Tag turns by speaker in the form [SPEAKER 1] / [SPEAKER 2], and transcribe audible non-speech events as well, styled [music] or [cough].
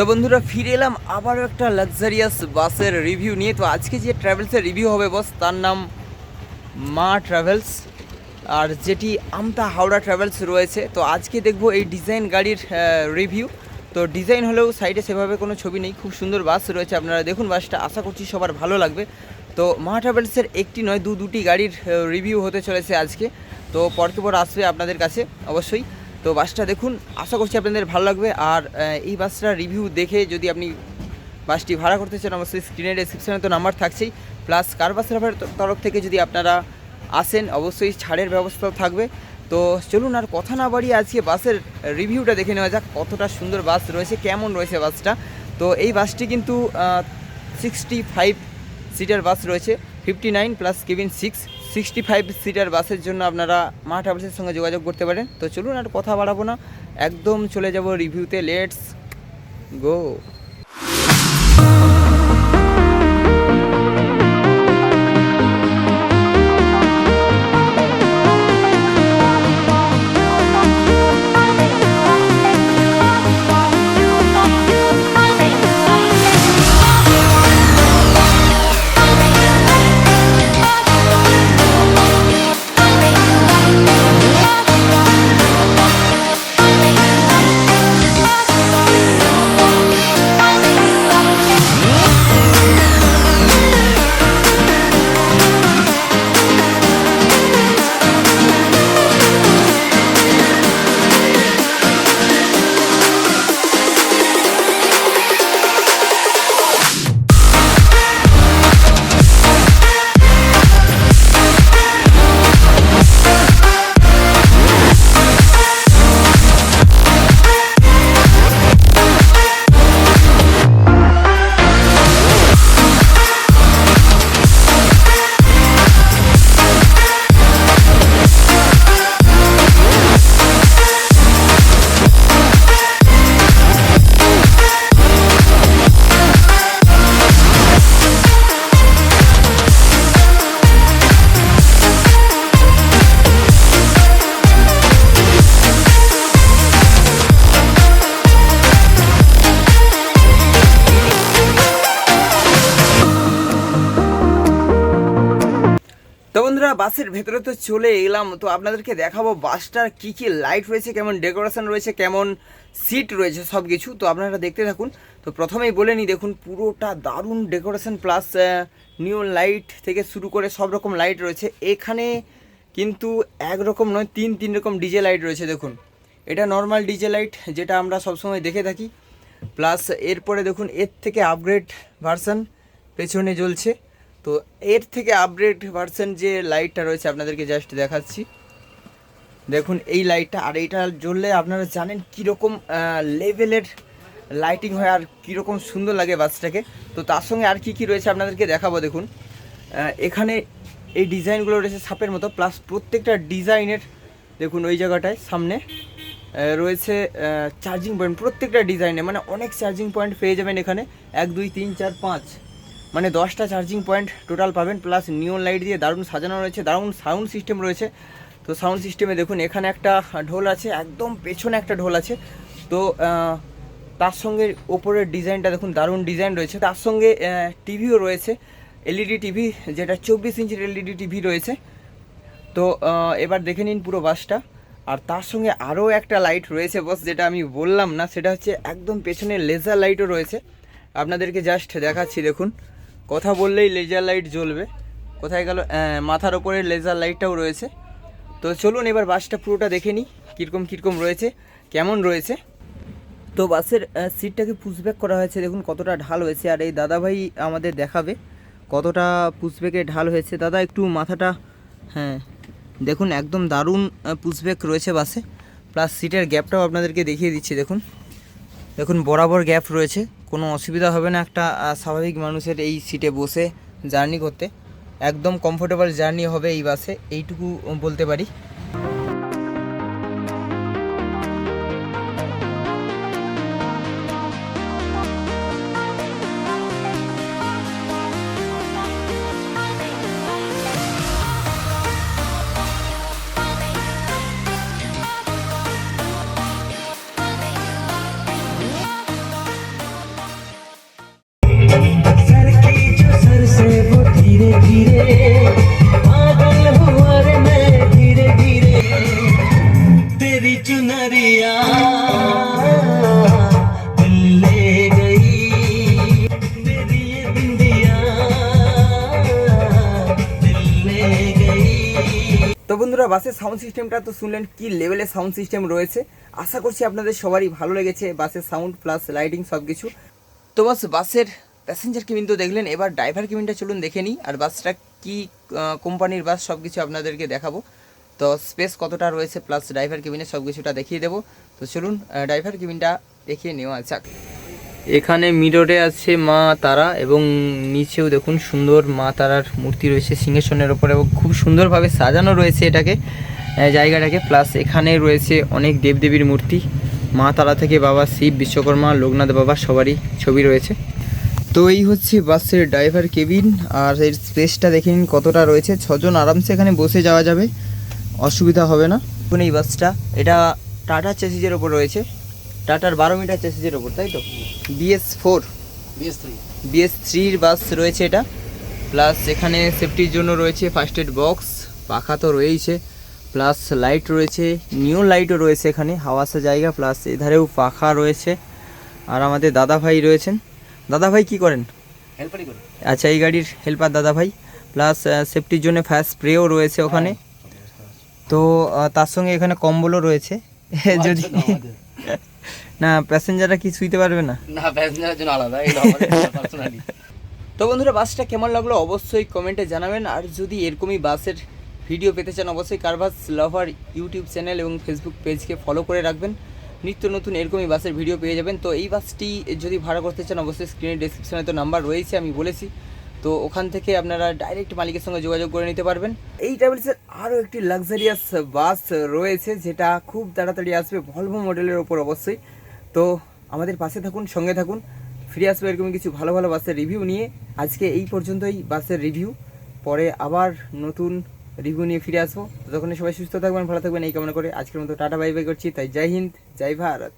[SPEAKER 1] তো বন্ধুরা, ফিরে এলাম আবারও একটা লাক্সারিয়াস বাসের রিভিউ নিয়ে। তো আজকে যে ট্রাভেলসের রিভিউ হবে বস তার নাম মা ট্রাভেলস আর যেটি আমতা হাওড়া ট্রাভেলস রয়েছে, তো আজকে দেখব এই ডিজাইন গাড়ির রিভিউ তো ডিজাইন হলেও সাইডে সেভাবে কোনো ছবি নেই, খুব সুন্দর বাস রয়েছে। আপনারা দেখুন বাসটা, আশা করছি সবার ভালো লাগবে। তো মা ট্রাভেলসের একটি নয়, দু দুটি গাড়ির রিভিউ হতে চলেছে আজকে। তো পরকে পর আসবে আপনাদের কাছে, অবশ্যই। তো বাসটা দেখুন, আশা করছি আপনাদের ভালো লাগবে। আর এই বাসটার রিভিউ দেখে যদি আপনি বাসটি ভাড়া করতে চান, অবশ্যই স্ক্রিনের ডিসক্রিপশনে তো নাম্বার থাকছেই। প্লাস কার বাস তরফ থেকে যদি আপনারা আসেন, অবশ্যই ছাড়ের ব্যবস্থাও থাকবে। তো চলুন আর কথা না বাড়িয়ে আজকে বাসের রিভিউটা দেখে নেওয়া যাক, কতটা সুন্দর বাস রয়েছে, কেমন রয়েছে বাসটা। তো এই বাসটি কিন্তু সিক্সটি ফাইভ সিটার বাস রয়েছে fifty nine plus cabin six sixty five seater বাসের জন্য আপনারা মা ট্রাভেলসের সঙ্গে যোগাযোগ করতে পারেন। তো চলুন আর কথা বাড়াবো না। একদম চলে যাব রিভিউতে লেটস গো তো বন্ধুরা, বাসের ভেতরে তো চলে এলাম। তো আপনাদেরকে দেখাবো বাসটার কি কি লাইট রয়েছে, কেমন ডেকোরেশন রয়েছে, কেমন সিট রয়েছে সব কিছু তো আপনারা দেখতে থাকুন। তো প্রথমেই বলে নিই, দেখুন, পুরোটা দারুণ ডেকোরেশন প্লাস নিউ লাইট থেকে শুরু করে সব রকম লাইট রয়েছে। এখানে কিন্তু একরকম নয়, তিন তিন রকম ডিজে লাইট রয়েছে, দেখুন। এটা নর্মাল ডিজে লাইট যেটা আমরা সবসময় দেখে থাকি। প্লাস এরপরে দেখুন, এর থেকে আপগ্রেড ভার্সন পেছনে জ্বলছে। তো এর থেকে আপগ্রেড ভার্সন যে লাইটটা রয়েছে আপনাদেরকে জাস্ট দেখাচ্ছি। দেখুন, এই লাইটটা আর এইটা জ্বললে আপনারা জানেন কীরকম লেভেলের লাইটিং হয় আর কীরকম সুন্দর লাগে বাসটাকে। তো তার সঙ্গে আর কি কি রয়েছে আপনাদেরকে দেখাবো, দেখুন। এখানে এই ডিজাইনগুলো রয়েছে সাপের মতো প্লাস প্রত্যেকটা ডিজাইনের, দেখুন ওই জায়গাটায় সামনে রয়েছে চার্জিং পয়েন্ট প্রত্যেকটা ডিজাইনে মানে অনেক চার্জিং পয়েন্ট পেয়ে যাবেন এখানে। এক, দুই, তিন, চার, পাঁচ। মানে দশটা চার্জিং পয়েন্ট টোটাল পাবেন প্লাস নিয়ন লাইট দিয়ে দারুণ সাজানো রয়েছে, দারুণ সাউন্ড সিস্টেম রয়েছে। তো সাউন্ড সিস্টেমে দেখুন, এখানে একটা ঢোল আছে, একদম পেছনে একটা ঢোল আছে। তো তার সঙ্গে ওপরের ডিজাইনটা দেখুন, দারুণ ডিজাইন রয়েছে। তার সঙ্গে টিভিও রয়েছে এলইডি টিভি যেটা চব্বিশ ইঞ্চির এলইডি টিভি রয়েছে। তো এবার দেখে নিন পুরো বাসটা। আর তার সঙ্গে আরও একটা লাইট রয়েছে বস যেটা আমি বললাম না, সেটা হচ্ছে একদম পেছনে লেজার লাইটও রয়েছে। আপনাদেরকে জাস্ট দেখাচ্ছি, দেখুন। কথা বললেই লেজার লাইট জ্বলবে। কোথায় গেল? মাথার ওপরে লেজার লাইটটাও রয়েছে। তো চলুন এবার বাসটা পুরোটা দেখে নিই, কীরকম কীরকম রয়েছে, কেমন রয়েছে। তো বাসের সিটটাকে পুশব্যাক করা হয়েছে। দেখুন কতটা ঢাল হয়েছে। আর এই দাদাভাই আমাদের দেখাবে কতটা পুশব্যাকে ঢাল হয়েছে। দাদা, একটু মাথাটা হ্যাঁ দেখুন একদম দারুণ পুশব্যাক রয়েছে বাসে প্লাস সিটের গ্যাপটাও আপনাদেরকে দেখিয়ে দিচ্ছি, দেখুন। দেখুন, বরাবর গ্যাপ রয়েছে। কোনো অসুবিধা হবে না একটা স্বাভাবিক মানুষের এই সিটে বসে জার্নি করতে। একদম কমফোর্টেবল জার্নি হবে এই বাসে এইটুকু বলতে পারি। তো বন্ধুরা, বাসের সাউন্ড সিস্টেমটা তো শুনলেন, কি লেভেলের সাউন্ড সিস্টেম রয়েছে? আশা করছি আপনাদের সবারই ভালো লেগেছে, বাসের সাউন্ড প্লাস লাইটিং সব কিছু তো বাস, বাসের প্যাসেঞ্জার কেবিন তো দেখলেন, এবার ড্রাইভার কেবিনটা চলুন দেখে নিই, আর বাসটা কি কোম্পানির বাস সব কিছু আপনাদেরকে দেখাবো। তো স্পেস কতটা রয়েছে প্লাস ড্রাইভার কেবিনে সব কিছুটা দেখিয়ে দেবো। তো চলুন ড্রাইভার কেবিনটা দেখিয়ে নেওয়া যাক। এখানে মিররে আছে মা তারা এবং নিচেও দেখুন সুন্দর মা তারার মূর্তি রয়েছে সিংহাসনের ওপরে এবং খুব সুন্দরভাবে সাজানো রয়েছে এটাকে জায়গাটাকে। প্লাস এখানে রয়েছে অনেক দেবদেবীর মূর্তি। মা তারা থেকে বাবা শিব, বিশ্বকর্মা, লোকনাথ বাবা সবারই ছবি রয়েছে। তো এই হচ্ছে বাসের ড্রাইভার কেবিন আর এর স্পেসটা দেখে নিন কতটা রয়েছে। ছজন আরামসে এখানে বসে যাওয়া যাবে অসুবিধা হবে না। দেখুন এই বাসটা এটা টাটা চেসিজের ওপর রয়েছে। টাটার বারো মিটার চেসিজের ওপর তাই তো? BS four. বিএস থ্রির বাস রয়েছে এটা। প্লাস এখানে সেফটির জন্য রয়েছে ফার্স্ট এড বক্স পাখা তো রয়েইছে। প্লাস লাইট রয়েছে নিউ লাইটও রয়েছে এখানে হাওয়া আসা জায়গা প্লাস এধারেও পাখা রয়েছে। আর আমাদের দাদা ভাই রয়েছেন। দাদা ভাই কী করেন?
[SPEAKER 2] হেল্পারই করে।
[SPEAKER 1] আচ্ছা এই গাড়ির হেল্পার দাদা ভাই প্লাস সেফটির জন্য ফায়ার স্প্রেও রয়েছে ওখানে। তো তার সঙ্গে এখানে কম্বলও রয়েছে। যদি [laughs] না প্যাসেঞ্জাররা কি শুইতে পারবে না?
[SPEAKER 2] না প্যাসেঞ্জারের জন্য আলাদা [laughs] পার্সোনালি
[SPEAKER 1] তো বন্ধুরা বাসটা কেমন লাগল অবশ্যই কমেন্টে জানাবেন। আর যদি এরকমই বাসের ভিডিও পেতে চান অবশ্যই car bus lover YouTube channel এবং ফেসবুক পেজকে ফলো করে রাখবেন। নিত্য নতুন এরকমই বাসের ভিডিও পেয়ে যাবেন। তো এই বাসটি যদি ভাড়া করতে চান, অবশ্যই স্ক্রিনের ডিসক্রিপশনে তো নাম্বার রয়েছে, আমি বলেছি। তো ওখান থেকে আপনারা ডাইরেক্ট মালিকের সঙ্গে যোগাযোগ করে নিতে পারবেন। এই ট্রাভেলসের আরও একটি লাক্সারিয়াস বাস রয়েছে, যেটা খুব তাড়াতাড়ি আসবে ভলভো মডেলের ওপর অবশ্যই। তো আমাদের পাশে থাকুন, সঙ্গে থাকুন। ফিরে আসবে এরকম কিছু ভালো ভালো বাসের রিভিউ নিয়ে। আজকে এই পর্যন্তই বাসের রিভিউ পরে আবার নতুন রিভিউ নিয়ে ফিরে আসব। ততক্ষণে সবাই সুস্থ থাকবেন, ভালো থাকবেন, এই কামনা করে আজকের মতো টাটা বাই বাই করছি। তাই জয় হিন্দ, জয় ভারত।